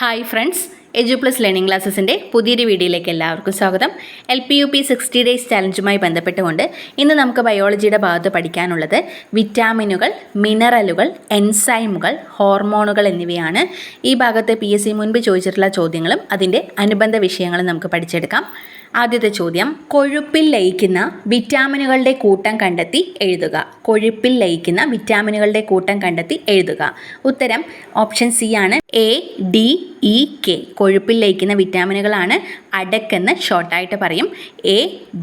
Hi friends edu plus learning ക്ലാസ്സസിന്റെ പുതിയൊരു വീഡിയോയിലേക്ക് എല്ലാവർക്കും സ്വാഗതം. L P U P sixty days ചലഞ്ചുമായി ബന്ധപ്പെട്ടുകൊണ്ട് ഇന്ന് നമുക്ക് ബയോളജിയുടെ ഭാഗത്ത് പഠിക്കാനുള്ളത് വിറ്റാമിനുകൾ മിനറലുകൾ എൻസൈമുകൾ ഹോർമോണുകൾ എന്നിവയാണ്. ഈ ഭാഗത്ത് പി എസ് സി മുൻപ് ചോദിച്ചിട്ടുള്ള ചോദ്യങ്ങളും അതിന്റെ അനുബന്ധ വിഷയങ്ങളും നമുക്ക് പഠിച്ചെടുക്കാം. ആദ്യത്തെ ചോദ്യം കൊഴുപ്പിൽ ലയിക്കുന്ന വിറ്റാമിനുകളുടെ കൂട്ടം കണ്ടെത്തി എഴുതുക. കൊഴുപ്പിൽ ലയിക്കുന്ന വിറ്റാമിനുകളുടെ കൂട്ടം കണ്ടെത്തി എഴുതുക. ഉത്തരം ഓപ്ഷൻ സി ആണ്. A D E K. കൊഴുപ്പിൽ ലയിക്കുന്ന വിറ്റാമിനുകളാണ് അടക്കെന്ന് ഷോർട്ടായിട്ട് പറയും. A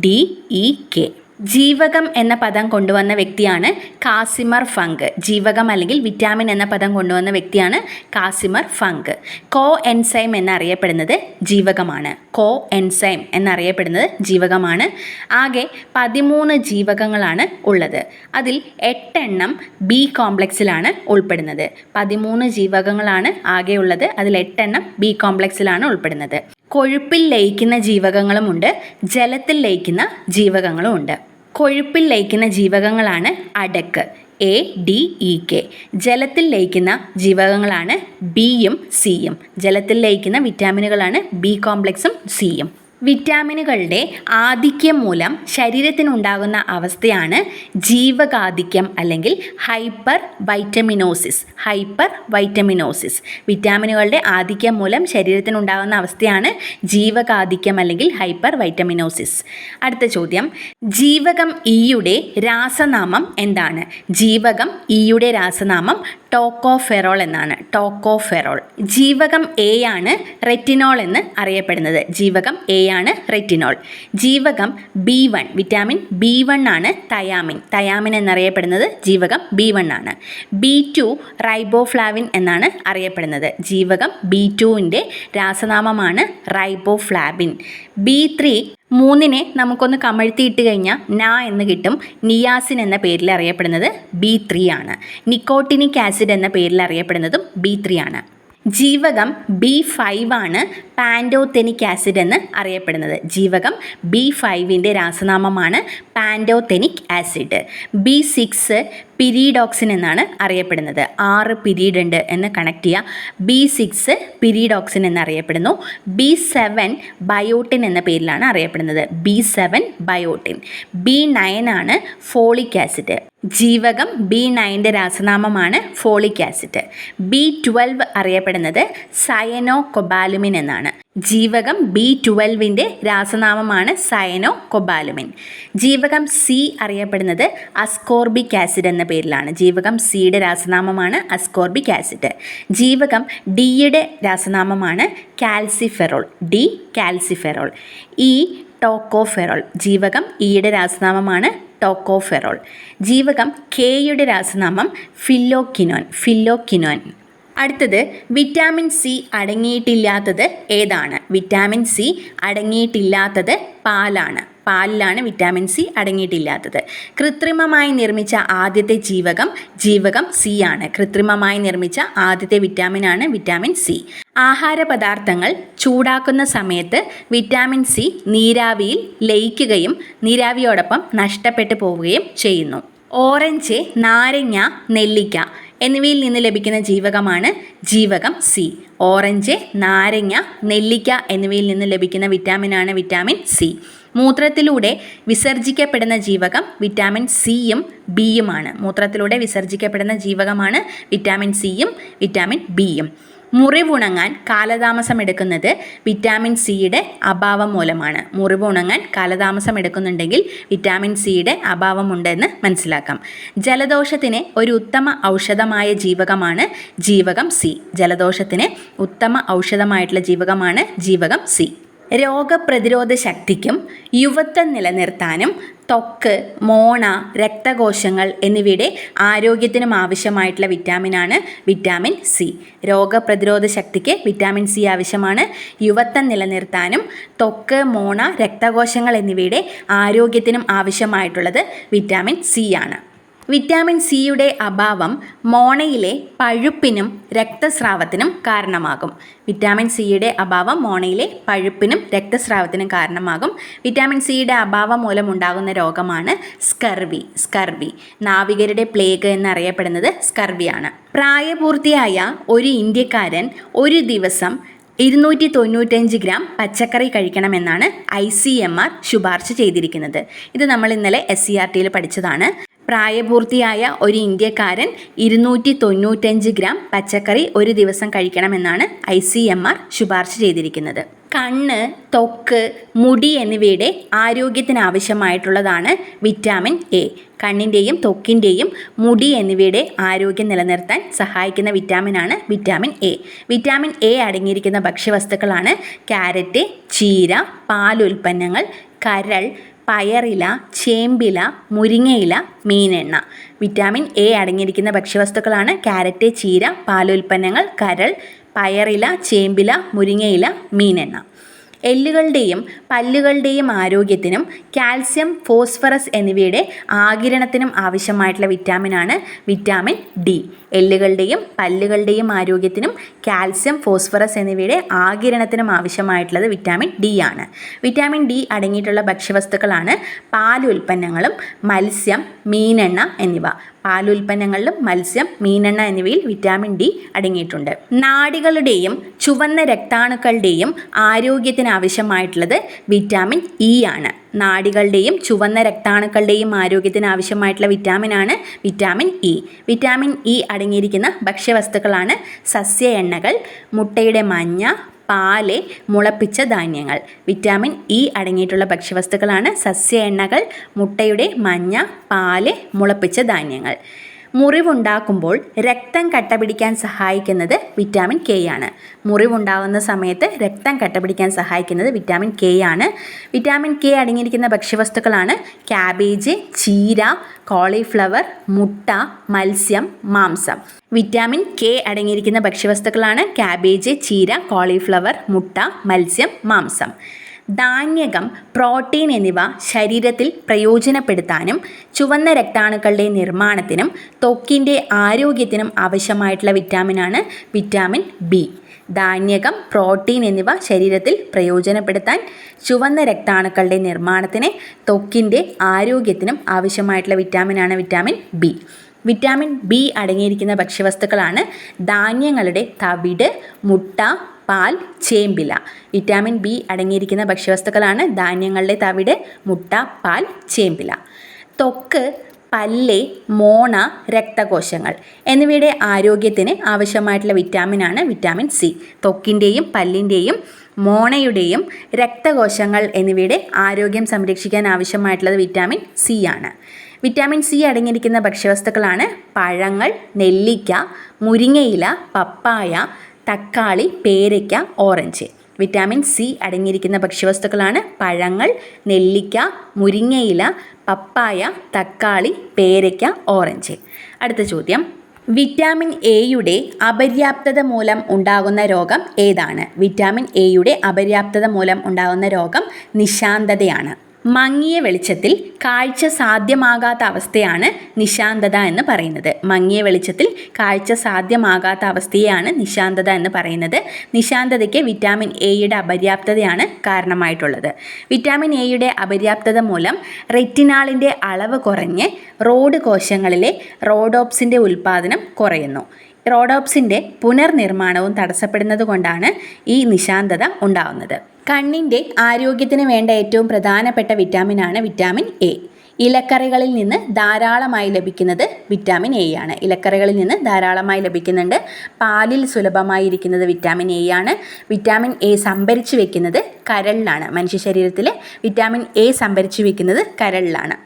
D E K. ജീവകം എന്ന പദം കൊണ്ടുവന്ന വ്യക്തിയാണ് കാസിമർ ഫങ്ക് ജീവകം അല്ലെങ്കിൽ വിറ്റാമിൻ എന്ന പദം കൊണ്ടുവന്ന വ്യക്തിയാണ് കാസിമർ ഫങ്ക് കോ എൻസൈം എന്നറിയപ്പെടുന്നത് ജീവകമാണ്. കോ എൻസൈം എന്നറിയപ്പെടുന്നത് ജീവകമാണ്. ആകെ പതിമൂന്ന് ജീവകങ്ങളാണ് ഉള്ളത്. അതിൽ എട്ടെണ്ണം ബി കോംപ്ലക്സിലാണ് ഉൾപ്പെടുന്നത്. പതിമൂന്ന് ജീവകങ്ങളാണ് ആകെ ഉള്ളത് അതിൽ എട്ടെണ്ണം ബി കോംപ്ലക്സിലാണ് ഉൾപ്പെടുന്നത്. കൊഴുപ്പിൽ ലയിക്കുന്ന ജീവകങ്ങളുമുണ്ട് ജലത്തിൽ ലയിക്കുന്ന ജീവകങ്ങളുമുണ്ട്. കൊഴുപ്പിൽ ലയിക്കുന്ന ജീവകങ്ങളാണ് അടക്ക് എ ഡി ഇ കെ. ജലത്തിൽ ലയിക്കുന്ന ജീവകങ്ങളാണ് ബിയും സിയും. ജലത്തിൽ ലയിക്കുന്ന വിറ്റാമിനുകളാണ് ബി കോംപ്ലക്സും സിയും. വിറ്റാമിനുകളുടെ ആധിക്യം മൂലം ശരീരത്തിനുണ്ടാകുന്ന അവസ്ഥയാണ് ജീവകാധിക്യം അല്ലെങ്കിൽ ഹൈപ്പർ വൈറ്റമിനോസിസ് ഹൈപ്പർ വൈറ്റമിനോസിസ് വിറ്റാമിനുകളുടെ ആധിക്യം മൂലം ശരീരത്തിനുണ്ടാകുന്ന അവസ്ഥയാണ് ജീവകാധിക്യം അല്ലെങ്കിൽ ഹൈപ്പർ വൈറ്റമിനോസിസ് അടുത്ത ചോദ്യം. ജീവകം ഇയുടെ രാസനാമം എന്താണ്? ജീവകം ഇയുടെ രാസനാമം ടോക്കോഫെറോൾ എന്നാണ്. ടോക്കോഫെറോൾ. ജീവകം എ ആണ് റെറ്റിനോൾ എന്ന് അറിയപ്പെടുന്നത്. ജീവകം എ ആണ് റെറ്റിനോൾ. ജീവകം B one vitamin B one ആണ് തയാമിൻ. തയാമിൻ എന്നറിയപ്പെടുന്നത് ജീവകം ബി വൺ ആണ്. ബി ടു റൈബോഫ്ലാവിൻ എന്നാണ് അറിയപ്പെടുന്നത്. ജീവകം ബി ടുവിന്റെ രാസനാമമാണ് റൈബോഫ്ലാവിൻ. ബി ത്രീ മൂന്നിനെ നമുക്കൊന്ന് കമഴ്ത്തിയിട്ട് കഴിഞ്ഞാൽ ന എന്ന് കിട്ടും. നിയാസിൻ എന്ന പേരിൽ അറിയപ്പെടുന്നത് ബി ത്രീ ആണ്. നിക്കോട്ടിനിക് ആസിഡ് എന്ന പേരിൽ അറിയപ്പെടുന്നതും ബി ത്രീ ആണ്. ജീവകം ബി ഫൈവ് ആണ് പാൻഡോതെനിക് ആസിഡ് എന്ന് അറിയപ്പെടുന്നത്. ജീവകം ബി ഫൈവിന്റെ രാസനാമമാണ് pantothenic acid B six pyridoxine എന്നാണ് അറിയപ്പെടുന്നത്. ആറ് പിരീഡ് ഉണ്ട് എന്ന് കണക്ട് ചെയ്യുക ബി സിക്സ് പിരീഡോക്സിൻ എന്നറിയപ്പെടുന്നു ബി സെവൻ ബയോട്ടിൻ എന്ന പേരിലാണ് അറിയപ്പെടുന്നത്. B seven biotin B nine ആണ് ഫോളിക് ആസിഡ് ജീവകം ബി നയന്റെ രാസനാമമാണ് ഫോളിക് ആസിഡ്. ബി ട്വൽവ് അറിയപ്പെടുന്നത് സയനോ കൊബാലുമിൻ എന്നാണ്. ജീവകം ബി ട്വൽവിന്റെ രാസനാമമാണ് സയനോ കൊബാലുമിൻ ജീവകം സി അറിയപ്പെടുന്നത് അസ്കോർബിക് ആസിഡ് എന്ന പേരിലാണ്. ജീവകം സിയുടെ രാസനാമമാണ് അസ്കോർബിക് ആസിഡ്. ജീവകം ഡിയുടെ രാസനാമമാണ് calciferol. D calciferol. E tocopherol. ജീവകം ഇയുടെ രാസനാമമാണ് ടോക്കോഫെറോൾ. ജീവകം കെയുടെ രാസനാമം ഫില്ലോക്കിനോൻ ഫില്ലോക്കിനോൻ. അടുത്തത് വിറ്റാമിൻ സി അടങ്ങിയിട്ടില്ലാത്തത് ഏതാണ്? വിറ്റാമിൻ സി അടങ്ങിയിട്ടില്ലാത്തത് പാലാണ്. പാലിലാണ് വിറ്റാമിൻ സി അടങ്ങിയിട്ടില്ലാത്തത്. കൃത്രിമമായി നിർമ്മിച്ച ആദ്യത്തെ ജീവകം ജീവകം സി ആണ്. കൃത്രിമമായി നിർമ്മിച്ച ആദ്യത്തെ വിറ്റാമിൻ ആണ് വിറ്റാമിൻ സി. ആഹാര പദാർത്ഥങ്ങൾ ചൂടാക്കുന്ന സമയത്ത് വിറ്റാമിൻ സി നീരാവിയിൽ ലയിക്കുകയും നീരാവിയോടൊപ്പം നഷ്ടപ്പെട്ടു പോവുകയും ചെയ്യുന്നു. ഓറഞ്ച് നാരങ്ങ നെല്ലിക്ക എന്നിവയിൽ നിന്ന് ലഭിക്കുന്ന ജീവകമാണ് ജീവകം സി. ഓറഞ്ച് നാരങ്ങ നെല്ലിക്ക എന്നിവയിൽ നിന്ന് ലഭിക്കുന്ന വിറ്റാമിനാണ് വിറ്റാമിൻ സി. മൂത്രത്തിലൂടെ വിസർജിക്കപ്പെടുന്ന ജീവകം വിറ്റാമിൻ സിയും ബിയുമാണ് മൂത്രത്തിലൂടെ വിസർജിക്കപ്പെടുന്ന ജീവകമാണ് വിറ്റാമിൻ സിയും വിറ്റാമിൻ ബിയും മുറിവുണങ്ങാൻ കാലതാമസം എടുക്കുന്നത് വിറ്റാമിൻ സിയുടെ അഭാവം മൂലമാണ്. മുറിവുണങ്ങാൻ കാലതാമസം എടുക്കുന്നുണ്ടെങ്കിൽ വിറ്റാമിൻ സിയുടെ അഭാവമുണ്ടെന്ന് മനസ്സിലാക്കാം. ജലദോഷത്തിന് ഒരു ഉത്തമ ഔഷധമായ ജീവകമാണ് ജീവകം സി ജലദോഷത്തിന് ഉത്തമ ഔഷധമായിട്ടുള്ള ജീവകമാണ് ജീവകം സി രോഗപ്രതിരോധ ശക്തിക്കും യുവത്വം നിലനിർത്താനും ത്വക്ക് മോണ രക്തകോശങ്ങൾ എന്നിവയുടെ ആരോഗ്യത്തിനും ആവശ്യമായിട്ടുള്ള വിറ്റാമിനാണ് വിറ്റാമിൻ സി. രോഗപ്രതിരോധ ശക്തിക്ക് വിറ്റാമിൻ സി ആവശ്യമാണ്. യുവത്വം നിലനിർത്താനും ത്വക്ക് മോണ രക്തകോശങ്ങൾ എന്നിവയുടെ ആരോഗ്യത്തിനും ആവശ്യമായിട്ടുള്ളത് വിറ്റാമിൻ സി ആണ്. വിറ്റാമിൻ സിയുടെ അഭാവം മോണയിലെ പഴുപ്പിനും രക്തസ്രാവത്തിനും കാരണമാകും. വിറ്റാമിൻ സിയുടെ അഭാവം മോണയിലെ പഴുപ്പിനും രക്തസ്രാവത്തിനും കാരണമാകും. വിറ്റാമിൻ സിയുടെ അഭാവം മൂലമുണ്ടാകുന്ന രോഗമാണ് സ്കർവി. സ്കർവി നാവികരുടെ പ്ലേഗ് എന്നറിയപ്പെടുന്നത് സ്കർവിയാണ്. പ്രായപൂർത്തിയായ ഒരു ഇന്ത്യക്കാരൻ ഒരു ദിവസം ഇരുന്നൂറ്റി തൊണ്ണൂറ്റഞ്ച് ഗ്രാം പച്ചക്കറി കഴിക്കണമെന്നാണ് ഐ സി എം ആർ ശുപാർശ ചെയ്തിരിക്കുന്നത്. ഇത് നമ്മൾ ഇന്നലെ എസ് സി ആർ ടിയിൽ പഠിച്ചതാണ്. പ്രായപൂർത്തിയായ ഒരു ഇന്ത്യക്കാരൻ ഇരുന്നൂറ്റി തൊണ്ണൂറ്റഞ്ച് ഗ്രാം പച്ചക്കറി ഒരു ദിവസം കഴിക്കണമെന്നാണ് ഐ സി എം ആർ ശുപാർശ ചെയ്തിരിക്കുന്നത്. കണ്ണ് തൊക്ക് മുടി എന്നിവയുടെ ആരോഗ്യത്തിന് ആവശ്യമായിട്ടുള്ളതാണ് വിറ്റാമിൻ എ. കണ്ണിന്റെയും തൊക്കിന്റെയും മുടി എന്നിവയുടെ ആരോഗ്യം നിലനിർത്താൻ സഹായിക്കുന്ന വിറ്റാമിനാണ് വിറ്റാമിൻ എ. വിറ്റാമിൻ എ അടങ്ങിയിരിക്കുന്ന ഭക്ഷ്യവസ്തുക്കളാണ് ക്യാരറ്റ് ചീര പാലുൽപ്പന്നങ്ങൾ കരൾ പയറില ചേമ്പില മുരിങ്ങയില മീനെണ്ണ. വിറ്റാമിൻ എ അടങ്ങിയിരിക്കുന്ന ഭക്ഷ്യവസ്തുക്കളാണ് ക്യാരറ്റ് ചീര പാലുൽപ്പന്നങ്ങൾ കരൾ പയറില ചേമ്പില മുരിങ്ങയില മീനെണ്ണ. എല്ലുകളുടെയും പല്ലുകളുടെയും ആരോഗ്യത്തിനും കാൽസ്യം ഫോസ്ഫറസ് എന്നിവയുടെ ആകിരണത്തിനും ആവശ്യമായിട്ടുള്ള വിറ്റാമിനാണ് വിറ്റാമിൻ ഡി. എല്ലുകളുടെയും പല്ലുകളുടെയും ആരോഗ്യത്തിനും കാൽസ്യം ഫോസ്ഫറസ് എന്നിവയുടെ ആകിരണത്തിനും ആവശ്യമായിട്ടുള്ളത് വിറ്റാമിൻ ഡി ആണ്. വിറ്റാമിൻ ഡി അടങ്ങിയിട്ടുള്ള ഭക്ഷ്യവസ്തുക്കളാണ് പാലുൽപ്പന്നങ്ങളും മത്സ്യം മീനെണ്ണ എന്നിവ. പാലുൽപ്പന്നങ്ങളിലും മത്സ്യം മീനെണ്ണ എന്നിവയിൽ വിറ്റാമിൻ ഡി അടങ്ങിയിട്ടുണ്ട്. നാടികളുടെയും ചുവന്ന രക്താണുക്കളുടെയും ആരോഗ്യത്തിന് ആവശ്യമായിട്ടുള്ളത് വിറ്റാമിൻ ഇ ആണ്. നാടികളുടെയും ചുവന്ന രക്താണുക്കളുടെയും ആരോഗ്യത്തിന് ആവശ്യമായിട്ടുള്ള വിറ്റാമിനാണ് വിറ്റാമിൻ ഇ വിറ്റാമിൻ ഇ അടങ്ങിയിരിക്കുന്ന ഭക്ഷ്യവസ്തുക്കളാണ് സസ്യ എണ്ണകൾ മുട്ടയുടെ മഞ്ഞ പാൽ മുളപ്പിച്ച ധാന്യങ്ങൾ. വിറ്റാമിൻ ഇ അടങ്ങിയിട്ടുള്ള ഭക്ഷ്യവസ്തുക്കളാണ് സസ്യ എണ്ണകൾ മുട്ടയുടെ മഞ്ഞ പാൽ മുളപ്പിച്ച ധാന്യങ്ങൾ. മുറിവുണ്ടാക്കുമ്പോൾ രക്തം കട്ടപിടിക്കാൻ സഹായിക്കുന്നത് വിറ്റാമിൻ കെ ആണ്. മുറിവുണ്ടാകുന്ന സമയത്ത് രക്തം കട്ടപിടിക്കാൻ സഹായിക്കുന്നത് വിറ്റാമിൻ കെ ആണ്. വിറ്റാമിൻ കെ അടങ്ങിയിരിക്കുന്ന ഭക്ഷ്യവസ്തുക്കളാണ് ക്യാബേജ് ചീര കോളിഫ്ലവർ മുട്ട മത്സ്യം മാംസം. വിറ്റാമിൻ കെ അടങ്ങിയിരിക്കുന്ന ഭക്ഷ്യവസ്തുക്കളാണ് ക്യാബേജ് ചീര കോളിഫ്ലവർ മുട്ട മത്സ്യം മാംസം. ധാന്യകം പ്രോട്ടീൻ എന്നിവ ശരീരത്തിൽ പ്രയോജനപ്പെടുത്താനും ചുവന്ന രക്താണുക്കളുടെ നിർമ്മാണത്തിനും ത്വക്കിന്റെ ആരോഗ്യത്തിനും ആവശ്യമായിട്ടുള്ള വിറ്റാമിനാണ് വിറ്റാമിൻ ബി. ധാന്യകം പ്രോട്ടീൻ എന്നിവ ശരീരത്തിൽ പ്രയോജനപ്പെടുത്താൻ ചുവന്ന രക്താണുക്കളുടെ നിർമ്മാണത്തിന് ത്വക്കിന്റെ ആരോഗ്യത്തിനും ആവശ്യമായിട്ടുള്ള വിറ്റാമിനാണ് വിറ്റാമിൻ ബി. വിറ്റാമിൻ ബി അടങ്ങിയിരിക്കുന്ന ഭക്ഷ്യവസ്തുക്കളാണ് ധാന്യങ്ങളുടെ തവിട് മുട്ട പാൽ ചേമ്പില. വിറ്റാമിൻ ബി അടങ്ങിയിരിക്കുന്ന ഭക്ഷ്യവസ്തുക്കളാണ് ധാന്യങ്ങളുടെ തവിട് മുട്ട പാൽ ചേമ്പില. തൊക്ക് പല്ല് മോണ രക്തകോശങ്ങൾ എന്നിവയുടെ ആരോഗ്യത്തിന് ആവശ്യമായിട്ടുള്ള വിറ്റാമിനാണ് വിറ്റാമിൻ സി ത്വക്കിന്റെയും പല്ലിന്റെയും മോണയുടെയും രക്തകോശങ്ങൾ എന്നിവയുടെ ആരോഗ്യം സംരക്ഷിക്കാൻ ആവശ്യമായിട്ടുള്ളത് വിറ്റാമിൻ സി ആണ്. വിറ്റാമിൻ സി അടങ്ങിയിരിക്കുന്ന ഭക്ഷ്യവസ്തുക്കളാണ് പഴങ്ങൾ നെല്ലിക്ക മുരിങ്ങയില പപ്പായ തക്കാളി പേരയ്ക്ക ഓറഞ്ച്. വിറ്റാമിൻ സി അടങ്ങിയിരിക്കുന്ന ഭക്ഷ്യവസ്തുക്കളാണ് പഴങ്ങൾ നെല്ലിക്ക മുരിങ്ങയില പപ്പായ തക്കാളി പേരയ്ക്ക ഓറഞ്ച്. അടുത്ത ചോദ്യം. വിറ്റാമിൻ എയുടെ അപര്യാപ്തത മൂലം ഉണ്ടാകുന്ന രോഗം ഏതാണ്? വിറ്റാമിൻ എയുടെ അപര്യാപ്തത മൂലം ഉണ്ടാകുന്ന രോഗം നിശാന്തതയാണ്. മങ്ങിയ വെളിച്ചത്തിൽ കാഴ്ച സാധ്യമാകാത്ത അവസ്ഥയാണ് നിശാന്തത എന്ന് പറയുന്നത്. മങ്ങിയ വെളിച്ചത്തിൽ കാഴ്ച സാധ്യമാകാത്ത അവസ്ഥയാണ് നിശാന്തത എന്ന് പറയുന്നത്. നിശാന്തതയ്ക്ക് വിറ്റാമിൻ എയുടെ അപര്യാപ്തതയാണ് കാരണമായിട്ടുള്ളത്. വിറ്റാമിൻ എയുടെ അപര്യാപ്തത മൂലം റെറ്റിനാളിന്റെ അളവ് കുറഞ്ഞ് റോഡ് കോശങ്ങളിലെ റോഡോപ്സിന്റെ ഉൽപ്പാദനം കുറയുന്നു. റോഡോപ്സിന്റെ പുനർനിർമ്മാണവും തടസ്സപ്പെടുന്നതുകൊണ്ടാണ് ഈ നിശാന്തത ഉണ്ടാവുന്നത്. കണ്ണിന്റെ ആരോഗ്യത്തിന് വേണ്ട ഏറ്റവും പ്രധാനപ്പെട്ട വിറ്റാമിനാണ് വിറ്റാമിൻ എ. ഇലക്കറികളിൽ നിന്ന് ധാരാളമായി ലഭിക്കുന്നത് വിറ്റാമിൻ എ ആണ് ഇലക്കറികളിൽ നിന്ന് ധാരാളമായി ലഭിക്കുന്നുണ്ട്. പാലിൽ സുലഭമായി ഇരിക്കുന്നത് വിറ്റാമിൻ എ ആണ് വിറ്റാമിൻ എ സംഭരിച്ചു വെക്കുന്നത് കരളിലാണ്. മനുഷ്യ ശരീരത്തിൽ വിറ്റാമിൻ എ സംഭരിച്ചു വെക്കുന്നത് കരളിലാണ്.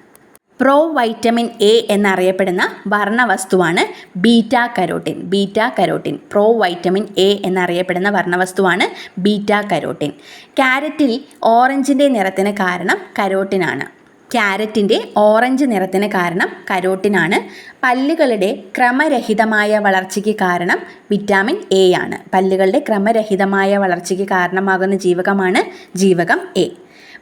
പ്രോ വൈറ്റമിൻ എ എന്നറിയപ്പെടുന്ന വർണവസ്തുവാണ് beta carotene beta carotene pro vitamin A എന്നറിയപ്പെടുന്ന വർണവസ്തുവാണ് ബീറ്റ കരോട്ടിൻ ക്യാരറ്റിൽ ഓറഞ്ചിന്റെ നിറത്തിന് കാരണം കരോട്ടിനാണ്. ക്യാരറ്റിന്റെ ഓറഞ്ച് നിറത്തിന് കാരണം കരോട്ടിനാണ്. പല്ലുകളുടെ ക്രമരഹിതമായ വളർച്ചയ്ക്ക് കാരണം വിറ്റാമിൻ എ ആണ്. പല്ലുകളുടെ ക്രമരഹിതമായ വളർച്ചയ്ക്ക് കാരണമാകുന്ന ജീവകമാണ് ജീവകം എ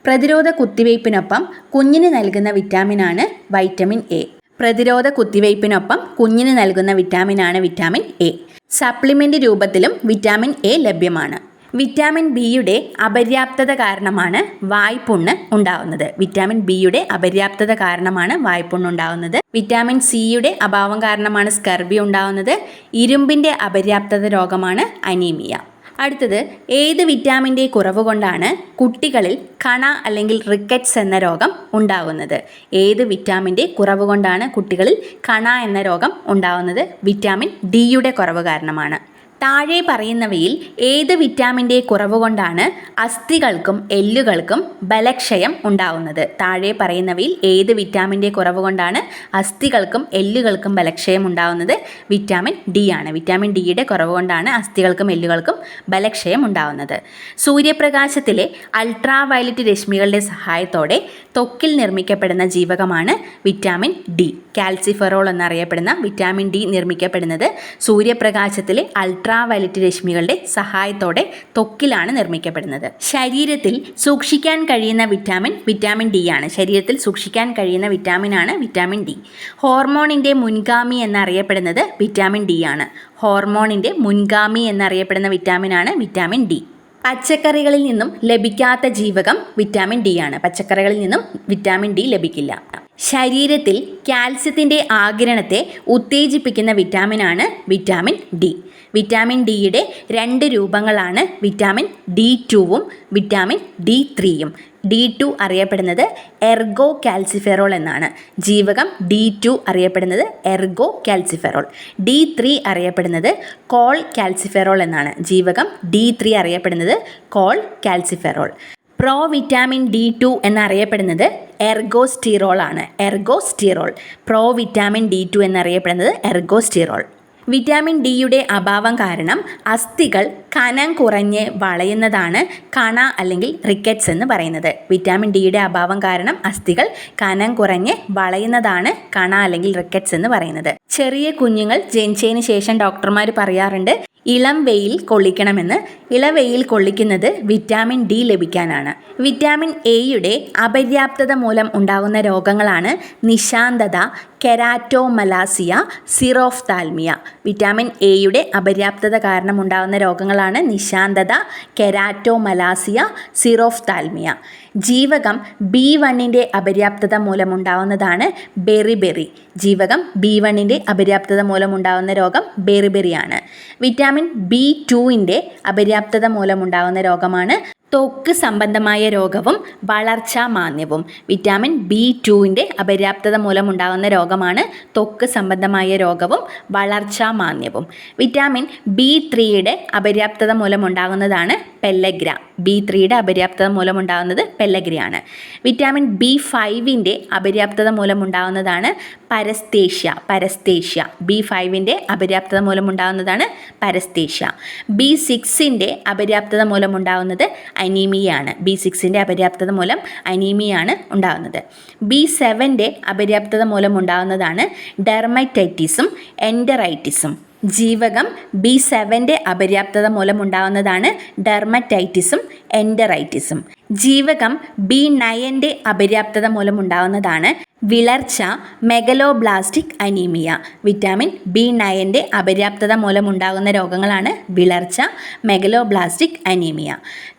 പ്രതിരോധ കുത്തിവയ്പ്പിനൊപ്പം കുഞ്ഞിന് നൽകുന്ന വിറ്റാമിനാണ് വൈറ്റമിൻ എ. പ്രതിരോധ കുത്തിവയ്പ്പിനൊപ്പം കുഞ്ഞിന് നൽകുന്ന വിറ്റാമിനാണ് വിറ്റാമിൻ എ. സപ്ലിമെന്റ് രൂപത്തിലും വിറ്റാമിൻ എ ലഭ്യമാണ്. വിറ്റാമിൻ ബിയുടെ അപര്യാപ്തത കാരണമാണ് വായ്പുണ്ണ് ഉണ്ടാവുന്നത്. വിറ്റാമിൻ ബിയുടെ അപര്യാപ്തത കാരണമാണ് വായ്പുണ്ണ് ഉണ്ടാവുന്നത്. വിറ്റാമിൻ സിയുടെ അഭാവം കാരണമാണ് സ്കർബി ഉണ്ടാവുന്നത്. ഇരുമ്പിന്റെ അപര്യാപ്തത രോഗമാണ് അനീമിയ. അടുത്തത് ഏത് വിറ്റാമിന്റെ കുറവ് കൊണ്ടാണ് കുട്ടികളിൽ കണ അല്ലെങ്കിൽ റിക്കറ്റ്സ് എന്ന രോഗം ഉണ്ടാകുന്നത് ഏത് വിറ്റാമിന്റെ കുറവ് കൊണ്ടാണ് കുട്ടികളിൽ കണ എന്ന രോഗം ഉണ്ടാകുന്നത് വിറ്റാമിൻ ഡിയുടെ കുറവ് കാരണമാണ്. താഴെ പറയുന്നവയിൽ ഏത് വിറ്റാമിന്റെ കുറവ് കൊണ്ടാണ് അസ്ഥികൾക്കും എല്ലുകൾക്കും ബലക്ഷയം ഉണ്ടാവുന്നത്? താഴെ പറയുന്നവയിൽ ഏത് വിറ്റാമിന്റെ കുറവ് കൊണ്ടാണ് അസ്ഥികൾക്കും എല്ലുകൾക്കും ബലക്ഷയം ഉണ്ടാവുന്നത്? വിറ്റാമിൻ ഡി ആണ്. വിറ്റാമിൻ ഡിയുടെ കുറവ് കൊണ്ടാണ് അസ്ഥികൾക്കും എല്ലുകൾക്കും ബലക്ഷയം ഉണ്ടാവുന്നത്. സൂര്യപ്രകാശത്തിലെ അൾട്രാ വയലറ്റ് രശ്മികളുടെ സഹായത്തോടെ ത്വക്കിൽ നിർമ്മിക്കപ്പെടുന്ന ജീവകമാണ് വിറ്റാമിൻ ഡി. കാൽസിഫെറോൾ എന്നറിയപ്പെടുന്ന വിറ്റാമിൻ ഡി നിർമ്മിക്കപ്പെടുന്നത് സൂര്യപ്രകാശത്തിലെ അൾട്രാ വയലറ്റ് രശ്മികളുടെ സഹായത്തോടെ ത്വക്കിലാണ് നിർമ്മിക്കപ്പെടുന്നത്. ശരീരത്തിൽ സൂക്ഷിക്കാൻ കഴിയുന്ന വിറ്റാമിൻ വിറ്റാമിൻ ഡി ആണ്. ശരീരത്തിൽ സൂക്ഷിക്കാൻ കഴിയുന്ന വിറ്റാമിൻ ആണ് വിറ്റാമിൻ ഡി. ഹോർമോണിന്റെ മുൻഗാമി എന്നറിയപ്പെടുന്നത് വിറ്റാമിൻ ഡി ആണ്. ഹോർമോണിന്റെ മുൻഗാമി എന്നറിയപ്പെടുന്ന വിറ്റാമിനാണ് വിറ്റാമിൻ ഡി. പച്ചക്കറികളിൽ നിന്നും ലഭിക്കാത്ത ജീവകം വിറ്റാമിൻ ഡി ആണ്. പച്ചക്കറികളിൽ നിന്നും വിറ്റാമിൻ ഡി ലഭിക്കില്ല. ശരീരത്തിൽ കാൽസ്യത്തിന്റെ ആഗിരണത്തെ ഉത്തേജിപ്പിക്കുന്ന വിറ്റാമിൻ ആണ് വിറ്റാമിൻ ഡി. വിറ്റാമിൻ ഡിയുടെ രണ്ട് രൂപങ്ങളാണ് വിറ്റാമിൻ ഡി ടുവും വിറ്റാമിൻ ഡി ത്രീയും ഡി ടു അറിയപ്പെടുന്നത് എർഗോ കാൽസിഫെറോൾ എന്നാണ്. ജീവകം ഡി ടു അറിയപ്പെടുന്നത് എർഗോ കാൽസിഫെറോൾ. ഡി ത്രീ അറിയപ്പെടുന്നത് കോൾ കാൽസിഫെറോൾ എന്നാണ്. ജീവകം ഡി ത്രീ അറിയപ്പെടുന്നത് cholecalciferol. Pro vitamin D two എന്നറിയപ്പെടുന്നത് എർഗോസ്റ്റീറോൾ ആണ്. Ergosterol. Pro vitamin D two എന്നറിയപ്പെടുന്നത് എർഗോസ്റ്റീറോൾ. വിറ്റാമിൻ ഡിയുടെ അഭാവം കാരണം അസ്ഥികൾ കനം കുറഞ്ഞ് വളയുന്നതാണ് കണ അല്ലെങ്കിൽ റിക്കറ്റ്സ് എന്ന് പറയുന്നത്. വിറ്റാമിൻ ഡിയുടെ അഭാവം കാരണം അസ്ഥികൾ കനം കുറഞ്ഞ് വളയുന്നതാണ് കണ അല്ലെങ്കിൽ റിക്കറ്റ്സ് എന്ന് പറയുന്നത്. ചെറിയ കുഞ്ഞുങ്ങൾ ജനിച്ചതിന് ശേഷം ഡോക്ടർമാർ പറയാറുണ്ട് ഇളം വെയിൽ കൊള്ളിക്കണമെന്ന്. ഇളവെയിൽ കൊള്ളിക്കുന്നത് വിറ്റാമിൻ ഡി ലഭിക്കാനാണ്. വിറ്റാമിൻ എയുടെ അപര്യാപ്തത മൂലം ഉണ്ടാകുന്ന രോഗങ്ങളാണ് നിശാന്തത കെരാറ്റോമലാസിയ സിറോഫ്താൽമിയ. വിറ്റാമിൻ എയുടെ അപര്യാപ്തത കാരണം ഉണ്ടാകുന്ന രോഗങ്ങളാണ് നിശാന്തത കെരാറ്റോമലാസിയ സിറോഫ്താൽമിയ. ജീവകം ബി വണ്ണിന്റെ അപര്യാപ്തത മൂലമുണ്ടാവുന്നതാണ് ബെറിബെറി. ജീവകം ബി വണ്ണിന്റെ അപര്യാപ്തത മൂലമുണ്ടാകുന്ന രോഗം ബെറിബെറിയാണ്. വിറ്റാമിൻ ബി ടുവിന്റെ അപര്യാപ്തത മൂലമുണ്ടാകുന്ന രോഗമാണ് ത്വക്ക് സംബന്ധമായ രോഗവും വളർച്ചാ മാന്യവും വിറ്റാമിൻ ബി ടുവിന്റെ അപര്യാപ്തത മൂലമുണ്ടാകുന്ന രോഗമാണ് ത്വക്ക് സംബന്ധമായ രോഗവും വളർച്ചാ മാന്യവും വിറ്റാമിൻ ബി ത്രീയുടെ അപര്യാപ്തത മൂലമുണ്ടാകുന്നതാണ് പെല്ലഗ്ര. ബി ത്രീയുടെ അപര്യാപ്തത മൂലമുണ്ടാകുന്നത് പെല്ലഗ്രയാണ്. വിറ്റാമിൻ ബി ഫൈവിന്റെ അപര്യാപ്തത മൂലമുണ്ടാകുന്നതാണ് പരസ്തേഷ്യ. പരസ്തേഷ്യ. ബി ഫൈവിന്റെ അപര്യാപ്തത മൂലമുണ്ടാകുന്നതാണ് പരസ്തേഷ്യ. ബി സിക്സിന്റെ അപര്യാപ്തത മൂലമുണ്ടാകുന്നത് അനീമിയാണ് ബി സിക്സിന്റെ അപര്യാപ്തത മൂലം അനീമിയാണ് ഉണ്ടാകുന്നത്. ബി സെവന്റെ അപര്യാപ്തത മൂലം ഉണ്ടാകുന്നതാണ് ഡെർമൈറ്റൈറ്റിസും എൻഡറൈറ്റിസും. ജീവകം ബി സെവന്റെ അപര്യാപ്തത മൂലം ഉണ്ടാകുന്നതാണ് ഡെർമറ്റൈറ്റിസും എൻഡറൈറ്റിസും. ജീവകം ബി നയന്റെ അപര്യാപ്തത മൂലമുണ്ടാകുന്നതാണ് വിളർച്ച മെഗലോബ്ലാസ്റ്റിക് അനീമിയ. വിറ്റാമിൻ ബി നയന്റെ അപര്യാപ്തത മൂലമുണ്ടാകുന്ന രോഗങ്ങളാണ് വിളർച്ച മെഗലോബ്ലാസ്റ്റിക് അനീമിയ.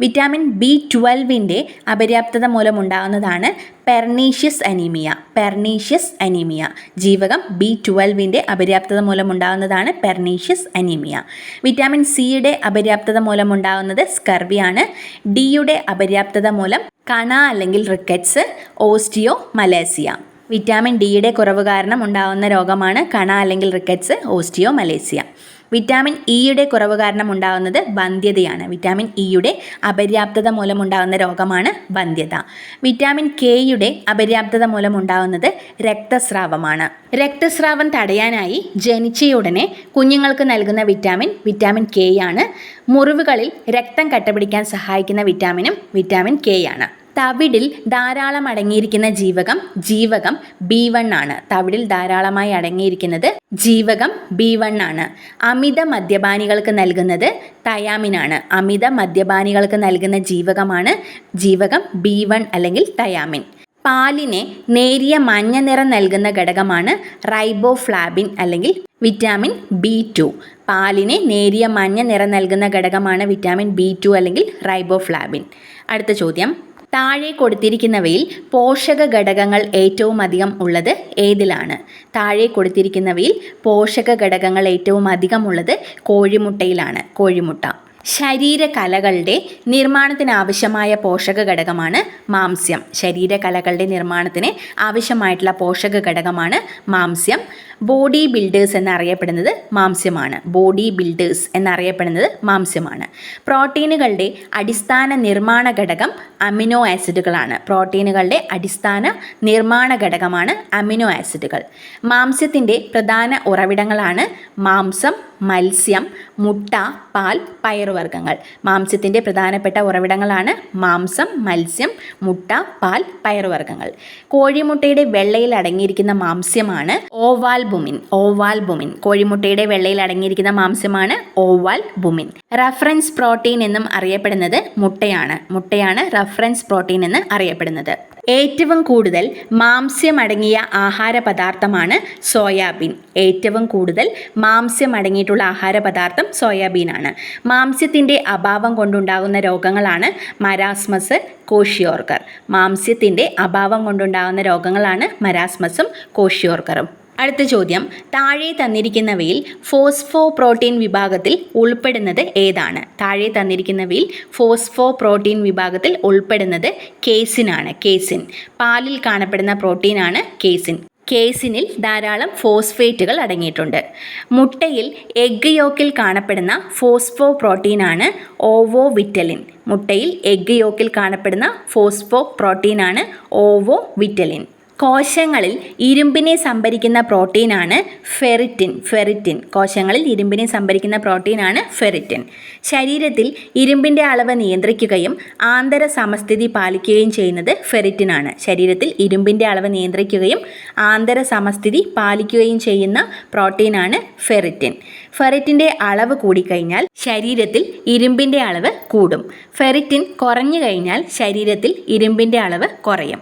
വിറ്റാമിൻ ബി ട്വൽവിന്റെ അപര്യാപ്തത മൂലമുണ്ടാകുന്നതാണ് പെർണീഷ്യസ് അനീമിയ. Pernicious anaemia. ജീവകം ബി ട്വൽവിന്റെ അപര്യാപ്തത മൂലമുണ്ടാകുന്നതാണ് പെർണീഷ്യസ് അനീമിയ. വിറ്റാമിൻ സിയുടെ അപര്യാപ്തത മൂലമുണ്ടാകുന്നത് സ്കർവിയാണ്. ഡിയുടെ അപര്യാപ്തത മൂലം കണ അല്ലെങ്കിൽ റിക്കറ്റ്സ് ഓസ്റ്റിയോ മലേസിയ വിറ്റാമിൻ ഡിയുടെ കുറവ് കാരണം ഉണ്ടാകുന്ന രോഗമാണ് കണ അല്ലെങ്കിൽ റിക്കറ്റ്സ് ഓസ്റ്റിയോ മലേസിയ വിറ്റാമിൻ ഇയുടെ കുറവ് കാരണം ഉണ്ടാകുന്നത് വന്ധ്യതയാണ്. വിറ്റാമിൻ ഇയുടെ അപര്യാപ്തത മൂലമുണ്ടാകുന്ന രോഗമാണ് വന്ധ്യത. വിറ്റാമിൻ കെയുടെ അപര്യാപ്തത മൂലമുണ്ടാകുന്നത് രക്തസ്രാവമാണ്. രക്തസ്രാവം തടയാനായി ജനിച്ചയുടനെ കുഞ്ഞുങ്ങൾക്ക് നൽകുന്ന വിറ്റാമിൻ വിറ്റാമിൻ കെ ആണ് മുറിവുകളിൽ രക്തം കട്ടപിടിക്കാൻ സഹായിക്കുന്ന വിറ്റാമിനും വിറ്റാമിൻ കെ ആണ് തവിടിൽ ധാരാളം അടങ്ങിയിരിക്കുന്ന ജീവകം ജീവകം ബി വൺ ആണ്. തവിടിൽ ധാരാളമായി അടങ്ങിയിരിക്കുന്നത് ജീവകം ബി വൺ ആണ്. അമിത മദ്യപാനികൾക്ക് നൽകുന്നത് ആണ്. അമിത മദ്യപാനികൾക്ക് നൽകുന്ന ജീവകമാണ് ജീവകം ബി വൺ അല്ലെങ്കിൽ തയാമിൻ. പാലിനെ നേരിയ മഞ്ഞ നിറം നൽകുന്ന ഘടകമാണ് റൈബോഫ്ലാബിൻ അല്ലെങ്കിൽ വിറ്റാമിൻ ബി ടു പാലിന് നേരിയ മഞ്ഞ നിറം നൽകുന്ന ഘടകമാണ് വിറ്റാമിൻ ബി ടു അല്ലെങ്കിൽ റൈബോഫ്ലാബിൻ. അടുത്ത ചോദ്യം. താഴെ കൊടുത്തിരിക്കുന്നവയിൽ പോഷക ഘടകങ്ങൾ ഏറ്റവും അധികം ഉള്ളത് ഏതിലാണ്? താഴെ കൊടുത്തിരിക്കുന്നവയിൽ പോഷക ഘടകങ്ങൾ ഏറ്റവും അധികം ഉള്ളത് കോഴിമുട്ടയിലാണ്. കോഴിമുട്ട. ശരീരകലകളുടെ നിർമ്മാണത്തിനാവശ്യമായ പോഷക ഘടകമാണ് മാംസ്യം. ശരീരകലകളുടെ നിർമ്മാണത്തിന് ആവശ്യമായിട്ടുള്ള പോഷക ഘടകമാണ് മാംസ്യം. ബോഡി ബിൽഡേഴ്സ് എന്നറിയപ്പെടുന്നത് മാംസ്യമാണ്. ബോഡി ബിൽഡേഴ്സ് എന്നറിയപ്പെടുന്നത് മാംസ്യമാണ്. പ്രോട്ടീനുകളുടെ അടിസ്ഥാന നിർമ്മാണ ഘടകം അമിനോ ആസിഡുകളാണ്. പ്രോട്ടീനുകളുടെ അടിസ്ഥാന നിർമ്മാണ ഘടകമാണ് അമിനോ ആസിഡുകൾ. മാംസ്യത്തിന്റെ പ്രധാന ഉറവിടങ്ങളാണ് മാംസം മത്സ്യം മുട്ട പാൽ പയറുവർഗങ്ങൾ മാംസ്യത്തിന്റെ പ്രധാനപ്പെട്ട ഉറവിടങ്ങളാണ് മാംസം മത്സ്യം മുട്ട പാൽ പയറുവർഗങ്ങൾ. കോഴിമുട്ടയുടെ വെള്ളയിൽ അടങ്ങിയിരിക്കുന്ന മാംസ്യമാണ് ഓവാൽ ബുമിൻ ഓവാൽ ബുമിൻ കോഴിമുട്ടയുടെ വെള്ളയിൽ അടങ്ങിയിരിക്കുന്ന മാംസ്യമാണ് ഓവാൽ ബുമിൻ റഫറൻസ് പ്രോട്ടീൻ എന്നും അറിയപ്പെടുന്നത് മുട്ടയാണ്. മുട്ടയാണ് റഫറൻസ് പ്രോട്ടീൻ എന്ന് അറിയപ്പെടുന്നത്. ഏറ്റവും കൂടുതൽ മാംസ്യമടങ്ങിയ ആഹാര പദാർത്ഥമാണ് സോയാബീൻ. ഏറ്റവും കൂടുതൽ മാംസ്യമടങ്ങിയിട്ടുള്ള ആഹാര പദാർത്ഥം സോയാബീനാണ് മാംസ്യത്തിന്റെ അഭാവം കൊണ്ടുണ്ടാകുന്ന രോഗങ്ങളാണ് മരാസ്മസ് കോഷിയോർക്കർ. മാംസ്യത്തിന്റെ അഭാവം കൊണ്ടുണ്ടാകുന്ന രോഗങ്ങളാണ് മരാസ്മസും കോഷിയോർക്കറും. അടുത്ത ചോദ്യം. താഴെ തന്നിരിക്കുന്നവയിൽ ഫോസ്ഫോ പ്രോട്ടീൻ വിഭാഗത്തിൽ ഉൾപ്പെടുന്നത് ഏതാണ്? താഴെ തന്നിരിക്കുന്നവയിൽ ഫോസ്ഫോ പ്രോട്ടീൻ വിഭാഗത്തിൽ ഉൾപ്പെടുന്നത് കേസിനാണ്. കേസിൻ. പാലിൽ കാണപ്പെടുന്ന പ്രോട്ടീനാണ് കേസിൻ. കേസിനിൽ ധാരാളം ഫോസ്ഫേറ്റുകൾ അടങ്ങിയിട്ടുണ്ട്. മുട്ടയിൽ എഗ് യോക്കിൽ കാണപ്പെടുന്ന ഫോസ്ഫോ പ്രോട്ടീനാണ് ഓവോ വിറ്റലിൻ മുട്ടയിൽ എഗ് യോക്കിൽ കാണപ്പെടുന്ന ഫോസ്ഫോ പ്രോട്ടീനാണ് ഓവോ വിറ്റലിൻ കോശങ്ങളിൽ ഇരുമ്പിനെ സംഭരിക്കുന്ന പ്രോട്ടീനാണ് ഫെറിറ്റിൻ ഫെറിറ്റിൻ കോശങ്ങളിൽ ഇരുമ്പിനെ സംഭരിക്കുന്ന പ്രോട്ടീനാണ് ഫെറിറ്റിൻ ശരീരത്തിൽ ഇരുമ്പിന്റെ അളവ് നിയന്ത്രിക്കുകയും ആന്തര സമസ്ഥിതി പാലിക്കുകയും ചെയ്യുന്നത് ഫെറിറ്റിനാണ് ശരീരത്തിൽ ഇരുമ്പിന്റെ അളവ് നിയന്ത്രിക്കുകയും ആന്തര സമസ്ഥിതി പാലിക്കുകയും ചെയ്യുന്ന പ്രോട്ടീനാണ് ഫെറിറ്റിൻ ഫെറിറ്റിന്റെ അളവ് കൂടിക്കഴിഞ്ഞാൽ ശരീരത്തിൽ ഇരുമ്പിന്റെ അളവ് കൂടും. ഫെറിറ്റിൻ കുറഞ്ഞു കഴിഞ്ഞാൽ ശരീരത്തിൽ ഇരുമ്പിന്റെ അളവ് കുറയും.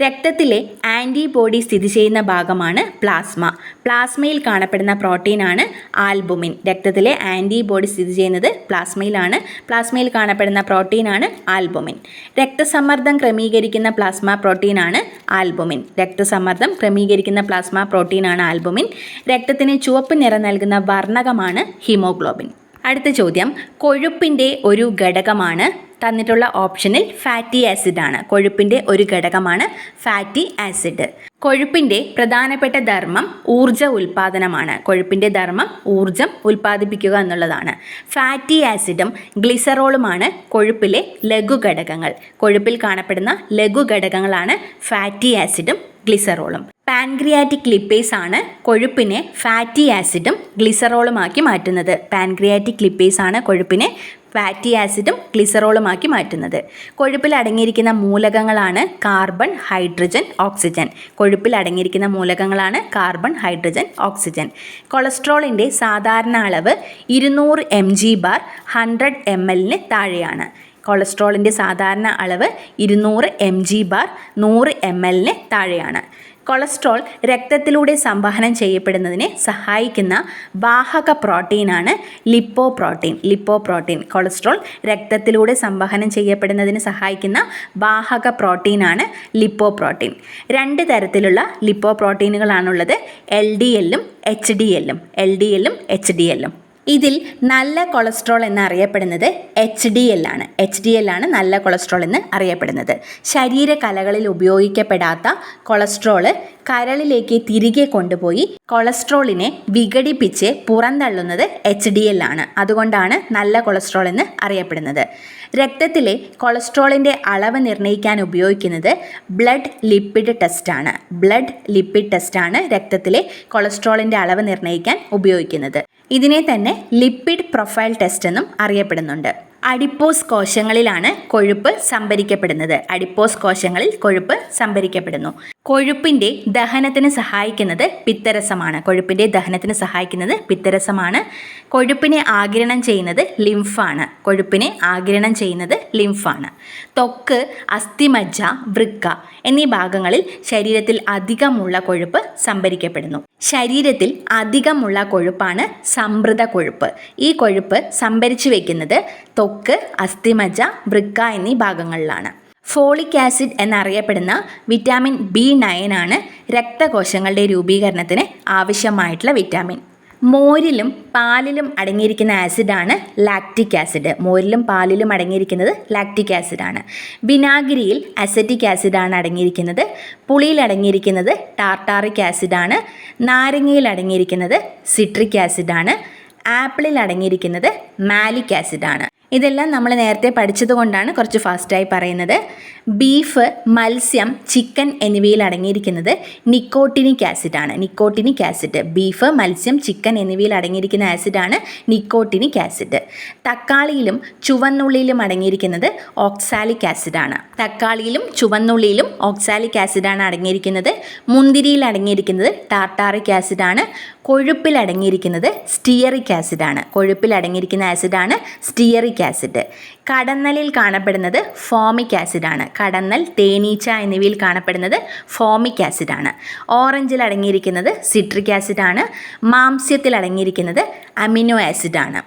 രക്തത്തിലെ ആന്റിബോഡി സ്ഥിതി ചെയ്യുന്ന ഭാഗമാണ് പ്ലാസ്മ. പ്ലാസ്മയിൽ കാണപ്പെടുന്ന പ്രോട്ടീനാണ് ആൽബുമിൻ. രക്തത്തിലെ ആന്റിബോഡി സ്ഥിതി ചെയ്യുന്നത് പ്ലാസ്മയിലാണ്. പ്ലാസ്മയിൽ കാണപ്പെടുന്ന പ്രോട്ടീനാണ് ആൽബുമിൻ. രക്തസമ്മർദ്ദം ക്രമീകരിക്കുന്ന പ്ലാസ്മ പ്രോട്ടീനാണ് ആൽബുമിൻ. രക്തസമ്മർദ്ദം ക്രമീകരിക്കുന്ന പ്ലാസ്മ പ്രോട്ടീനാണ് ആൽബുമിൻ. രക്തത്തിന് ചുവപ്പ് നിറം നൽകുന്ന വർണകമാണ് ഹീമോഗ്ലോബിൻ. അടുത്ത ചോദ്യം. കൊഴുപ്പിന്റെ ഒരു ഘടകമാണ് തന്നിട്ടുള്ള ഓപ്ഷനിൽ ഫാറ്റി ആസിഡ് ആണ്. കൊഴുപ്പിന്റെ ഒരു ഘടകമാണ് ഫാറ്റി ആസിഡ് കൊഴുപ്പിന്റെ പ്രധാനപ്പെട്ട ധർമ്മം ഊർജ ഉൽപാദനമാണ്. കൊഴുപ്പിന്റെ ധർമ്മം ഊർജം ഉൽപ്പാദിപ്പിക്കുക എന്നുള്ളതാണ്. ഫാറ്റി ആസിഡും ഗ്ലിസറോളുമാണ് കൊഴുപ്പിലെ ലഘുഘടകങ്ങൾ കൊഴുപ്പിൽ കാണപ്പെടുന്ന ലഘുഘടകങ്ങളാണ് ഫാറ്റി ആസിഡും ഗ്ലിസറോളും പാൻക്രിയാറ്റിക് ലിപ്പേസ് ആണ് കൊഴുപ്പിനെ ഫാറ്റി ആസിഡും ഗ്ലിസറോളുമാക്കി മാറ്റുന്നത്. പാൻക്രിയാറ്റിക് ലിപ്പേസ് ആണ് കൊഴുപ്പിനെ ഫാറ്റി ആസിഡും ഗ്ലിസറോളുമാക്കി മാറ്റുന്നത്. കൊഴുപ്പിൽ അടങ്ങിയിരിക്കുന്ന മൂലകങ്ങളാണ് കാർബൺ ഹൈഡ്രജൻ ഓക്സിജൻ കൊഴുപ്പിൽ അടങ്ങിയിരിക്കുന്ന മൂലകങ്ങളാണ് കാർബൺ ഹൈഡ്രജൻ ഓക്സിജൻ കൊളസ്ട്രോളിന്റെ സാധാരണ അളവ് ഇരുന്നൂറ് M G bar hundred M എല്ലിന് താഴെയാണ്. കൊളസ്ട്രോളിന്റെ സാധാരണ അളവ് ഇരുന്നൂറ് എം ജി ബാർ നൂറ് എം എല്ലിന് താഴെയാണ്. കൊളസ്ട്രോൾ രക്തത്തിലൂടെ സംവഹനം ചെയ്യപ്പെടുന്നതിനെ സഹായിക്കുന്ന വാഹക പ്രോട്ടീനാണ് lipoprotein lipoprotein cholesterol രക്തത്തിലൂടെ സംവഹനം ചെയ്യപ്പെടുന്നതിന് സഹായിക്കുന്ന വാഹക പ്രോട്ടീനാണ് ലിപ്പോ പ്രോട്ടീൻ രണ്ട് തരത്തിലുള്ള ലിപ്പോ പ്രോട്ടീനുകളാണുള്ളത് എൽ ഡി എല്ലും എച്ച് ഡി എല്ലും. എൽ ഡി എല്ലും എച്ച് ഡി എല്ലും. ഇതിൽ നല്ല കൊളസ്ട്രോൾ എന്നറിയപ്പെടുന്നത് എച്ച് ഡി എൽ ആണ്. എച്ച് ഡി എൽ ആണ് നല്ല കൊളസ്ട്രോൾ എന്ന് അറിയപ്പെടുന്നത്. ശരീരകലകളിൽ ഉപയോഗിക്കപ്പെടാത്ത കൊളസ്ട്രോൾ കരളിലേക്ക് തിരികെ കൊണ്ടുപോയി കൊളസ്ട്രോളിനെ വിഘടിപ്പിച്ച് പുറന്തള്ളുന്നത് എച്ച് ഡി എൽ ആണ്. അതുകൊണ്ടാണ് നല്ല കൊളസ്ട്രോൾ എന്ന് അറിയപ്പെടുന്നത്. രക്തത്തിലെ കൊളസ്ട്രോളിന്റെ അളവ് നിർണയിക്കാൻ ഉപയോഗിക്കുന്നത് ബ്ലഡ് ലിപ്പിഡ് ടെസ്റ്റാണ് ബ്ലഡ് ലിപ്പിഡ് ടെസ്റ്റാണ് രക്തത്തിലെ കൊളസ്ട്രോളിന്റെ അളവ് നിർണയിക്കാൻ ഉപയോഗിക്കുന്നത്. ഇതിനെ തന്നെ ലിപ്പിഡ് പ്രൊഫൈൽ ടെസ്റ്റ് എന്നും അറിയപ്പെടുന്നുണ്ട്. അഡിപ്പോസ് കോശങ്ങളിലാണ് കൊഴുപ്പ് സംഭരിക്കപ്പെടുന്നത്. അഡിപ്പോസ് കോശങ്ങളിൽ കൊഴുപ്പ് സംഭരിക്കപ്പെടുന്നു. കൊഴുപ്പിന്റെ ദഹനത്തിന് സഹായിക്കുന്നത് പിത്തരസമാണ്. കൊഴുപ്പിന്റെ ദഹനത്തിന് സഹായിക്കുന്നത് പിത്തരസമാണ്. കൊഴുപ്പിനെ ആഗിരണം ചെയ്യുന്നത് ലിംഫാണ്. കൊഴുപ്പിനെ ആഗിരണം ചെയ്യുന്നത് ലിംഫാണ്. ത്വക്ക് അസ്ഥിമജ്ജ വൃക്ക എന്നീ ഭാഗങ്ങളിൽ ശരീരത്തിൽ അധികമുള്ള കൊഴുപ്പ് സംഭരിക്കപ്പെടുന്നു. ശരീരത്തിൽ അധികമുള്ള കൊഴുപ്പാണ് സംഭൃത കൊഴുപ്പ്. ഈ കൊഴുപ്പ് സംഭരിച്ചു വയ്ക്കുന്നത് ത്വക്ക് അസ്ഥിമജ്ജ വൃക്ക എന്നീ ഭാഗങ്ങളിലാണ്. ഫോളിക് ആസിഡ് എന്നറിയപ്പെടുന്ന വിറ്റാമിൻ ബി നയൻ ആണ് രക്തകോശങ്ങളുടെ രൂപീകരണത്തിന് ആവശ്യമായിട്ടുള്ള വിറ്റാമിൻ. മോരിലും പാലിലും അടങ്ങിയിരിക്കുന്ന ആസിഡാണ് ലാക്റ്റിക് ആസിഡ്. മോരിലും പാലിലും അടങ്ങിയിരിക്കുന്നത് ലാക്റ്റിക് ആസിഡാണ് വിനാഗിരിയിൽ അസറ്റിക് ആസിഡാണ് അടങ്ങിയിരിക്കുന്നത്. പുളിയിൽ അടങ്ങിയിരിക്കുന്നത് ടാർട്ടാറിക് ആസിഡാണ് നാരങ്ങയിൽ അടങ്ങിയിരിക്കുന്നത് സിട്രിക് ആസിഡാണ് ആപ്പിളിൽ അടങ്ങിയിരിക്കുന്നത് മാലിക് ആസിഡാണ് ഇതെല്ലാം നമ്മൾ നേരത്തെ പഠിച്ചതുകൊണ്ടാണ് കുറച്ച് ഫാസ്റ്റായി പറയുന്നത്. ബീഫ് മത്സ്യം ചിക്കൻ എന്നിവയിൽ അടങ്ങിയിരിക്കുന്നത് നിക്കോട്ടിനിക് ആസിഡാണ് നിക്കോട്ടിനിക് ആസിഡ് ബീഫ് മത്സ്യം ചിക്കൻ എന്നിവയിൽ അടങ്ങിയിരിക്കുന്ന ആസിഡാണ് നിക്കോട്ടിനിക് ആസിഡ് തക്കാളിയിലും ചുവന്നുള്ളിയിലും അടങ്ങിയിരിക്കുന്നത് ഓക്സാലിക് ആസിഡാണ് തക്കാളിയിലും ചുവന്നുള്ളിയിലും ഓക്സാലിക് ആസിഡാണ് അടങ്ങിയിരിക്കുന്നത്. മുന്തിരിയിൽ അടങ്ങിയിരിക്കുന്നത് ടാർട്ടാറിക് ആസിഡാണ് കൊഴുപ്പിൽ അടങ്ങിയിരിക്കുന്നത് സ്റ്റിയറിക് ആസിഡാണ് കൊഴുപ്പിൽ അടങ്ങിയിരിക്കുന്ന ആസിഡാണ് സ്റ്റിയറിക് ആസിഡ്. കടന്നലിൽ കാണപ്പെടുന്നത് ഫോമിക് ആസിഡാണ്. കടന്നൽ തേനീച്ച എന്നിവയിൽ കാണപ്പെടുന്നത് ഫോമിക് ആസിഡാണ്. ഓറഞ്ചിൽ അടങ്ങിയിരിക്കുന്നത് സിട്രിക് ആസിഡാണ്. മാംസ്യത്തിൽ അടങ്ങിയിരിക്കുന്നത് അമിനോ ആസിഡാണ്.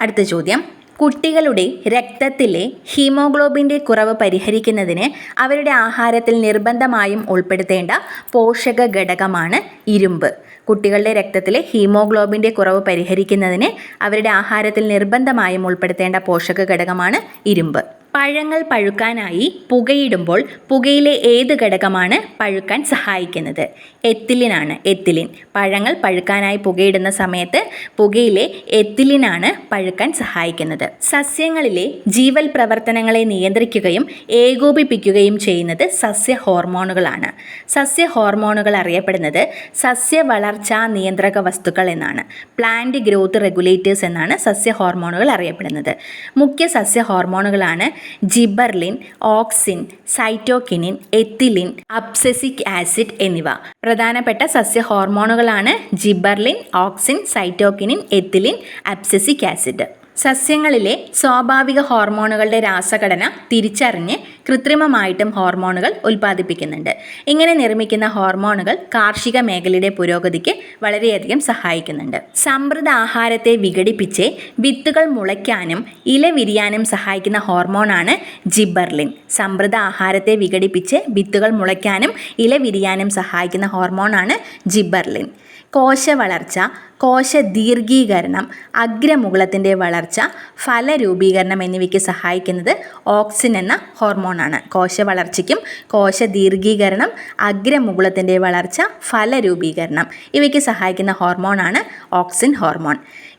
അടുത്ത ചോദ്യം. കുട്ടികളുടെ രക്തത്തിലെ ഹീമോഗ്ലോബിന്റെ കുറവ് പരിഹരിക്കുന്നതിന് അവരുടെ ആഹാരത്തിൽ നിർബന്ധമായും ഉൾപ്പെടുത്തേണ്ട പോഷക ഘടകമാണ് ഇരുമ്പ്. കുട്ടികളുടെ രക്തത്തിലെ ഹീമോഗ്ലോബിന്റെ കുറവ് പരിഹരിക്കുന്നതിന് അവരുടെ ആഹാരത്തിൽ നിർബന്ധമായും ഉൾപ്പെടുത്തേണ്ട പോഷക ഘടകമാണ് ഇരുമ്പ്. പഴങ്ങൾ പഴുക്കാനായി പുകയിടുമ്പോൾ പുകയിലെ ഏത് ഘടകമാണ് പഴുക്കാൻ സഹായിക്കുന്നത്? എത്തിലിനാണ്. എത്തിലിൻ. പഴങ്ങൾ പഴുക്കാനായി പുകയിടുന്ന സമയത്ത് പുകയിലെ എത്തിലിനാണ് പഴുക്കാൻ സഹായിക്കുന്നത്. സസ്യങ്ങളിലെ ജീവൽ പ്രവർത്തനങ്ങളെ നിയന്ത്രിക്കുകയും ഏകോപിപ്പിക്കുകയും ചെയ്യുന്നത് സസ്യ ഹോർമോണുകളാണ്. സസ്യ ഹോർമോണുകൾ അറിയപ്പെടുന്നത് സസ്യ വളർച്ചാ നിയന്ത്രക വസ്തുക്കൾ എന്നാണ്. പ്ലാന്റ് ഗ്രോത്ത് റെഗുലേറ്റേഴ്സ് എന്നാണ് സസ്യ ഹോർമോണുകൾ അറിയപ്പെടുന്നത്. മുഖ്യ സസ്യ ഹോർമോണുകളാണ് gibberellin auxin cytokinin ethylene abscisic acid എന്നിവ. പ്രധാനപ്പെട്ട സസ്യ ഹോർമോണുകളാണ് gibberellin auxin cytokinin ethylene abscisic acid. സസ്യങ്ങളിലെ സ്വാഭാവിക ഹോർമോണുകളുടെ രാസഘടന തിരിച്ചറിഞ്ഞ് കൃത്രിമമായിട്ടും ഹോർമോണുകൾ ഉൽപ്പാദിപ്പിക്കുന്നുണ്ട്. ഇങ്ങനെ നിർമ്മിക്കുന്ന ഹോർമോണുകൾ കാർഷിക മേഖലയുടെ പുരോഗതിക്ക് വളരെയധികം സഹായിക്കുന്നുണ്ട്. സമൃദ്ധ ആഹാരത്തെ വിഘടിപ്പിച്ച് വിത്തുകൾ മുളയ്ക്കാനും ഇല വിരിയാനും സഹായിക്കുന്ന ഹോർമോണാണ് ജിബർലിൻ. സമൃദ്ധ ആഹാരത്തെ വിഘടിപ്പിച്ച് വിത്തുകൾ മുളയ്ക്കാനും ഇല വിരിയാനും സഹായിക്കുന്ന ഹോർമോണാണ് ജിബർലിൻ. കോശ വളർച്ച കോശ ദീർഘീകരണം അഗ്രമുകുളത്തിന്റെ വളർച്ച ഫലരൂപീകരണം എന്നിവയ്ക്ക് സഹായിക്കുന്നത് ഓക്സിൻ എന്ന ഹോർമോണാണ്. കോശ വളർച്ചയ്ക്കും കോശ ദീർഘീകരണം അഗ്രമുകുളത്തിന്റെ വളർച്ച ഫലരൂപീകരണം ഇവയ്ക്ക് സഹായിക്കുന്ന ഹോർമോണാണ് ഓക്സിൻ ഹോർമോൺ.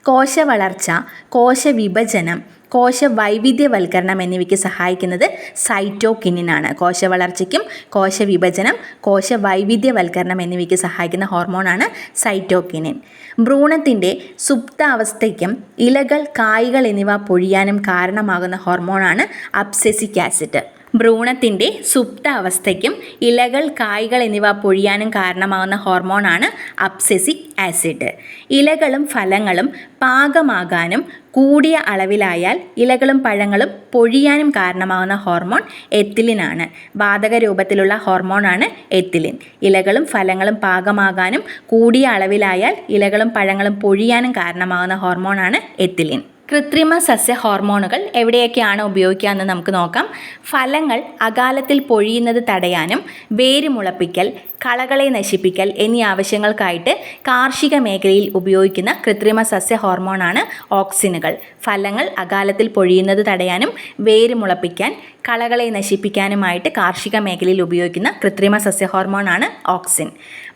കോശ വളർച്ച കോശ വിഭജനം കോശ വൈവിധ്യവൽക്കരണം എന്നിവയ്ക്ക് സഹായിക്കുന്നത് സൈറ്റോകിനിനാണ്. കോശ വളർച്ചയ്ക്കും കോശ വിഭജനം കോശ വൈവിധ്യവൽക്കരണം എന്നിവയ്ക്ക് സഹായിക്കുന്ന ഹോർമോണാണ് സൈറ്റോകിനിൻ. ഭ്രൂണത്തിന്റെ സുപ്താവസ്ഥയ്ക്കും ഇലകൾ കായ്കൾ എന്നിവ പൊഴിയാനും കാരണമാകുന്ന ഹോർമോണാണ് അബ്സെസിക് ആസിഡ്. ഭ്രൂണത്തിന്റെ സുപ്ത അവസ്ഥയ്ക്കും ഇലകൾ കായ്കൾ എന്നിവ പൊഴിയാനും കാരണമാകുന്ന ഹോർമോണാണ് അപ്സെസിക് ആസിഡ്. ഇലകളും ഫലങ്ങളും പാകമാകാനും കൂടിയ അളവിലായാൽ ഇലകളും പഴങ്ങളും പൊഴിയാനും കാരണമാകുന്ന ഹോർമോൺ എത്തിലിനാണ് വാതക രൂപത്തിലുള്ള ഹോർമോണാണ് എത്തിലിൻ. ഇലകളും ഫലങ്ങളും പാകമാകാനും കൂടിയ അളവിലായാൽ ഇലകളും പഴങ്ങളും പൊഴിയാനും കാരണമാകുന്ന ഹോർമോണാണ് എത്തിലിൻ. കൃത്രിമ സസ്യ ഹോർമോണുകൾ എവിടെയൊക്കെയാണ് ഉപയോഗിക്കുകയെന്ന് നമുക്ക് നോക്കാം. ഫലങ്ങൾ അകാലത്തിൽ പൊഴിയുന്നത് തടയാനും വേര് മുളപ്പിക്കൽ കളകളെ നശിപ്പിക്കൽ എന്നീ ആവശ്യങ്ങൾക്കായിട്ട് കാർഷിക മേഖലയിൽ ഉപയോഗിക്കുന്ന കൃത്രിമ സസ്യ ഹോർമോണാണ് ഓക്സിനുകൾ. ഫലങ്ങൾ അകാലത്തിൽ പൊഴിയുന്നത് തടയാനും വേര് മുളപ്പിക്കാൻ കളകളെ നശിപ്പിക്കാനുമായിട്ട് കാർഷിക മേഖലയിൽ ഉപയോഗിക്കുന്ന കൃത്രിമ സസ്യ ഹോർമോണാണ് ഓക്സിൻ.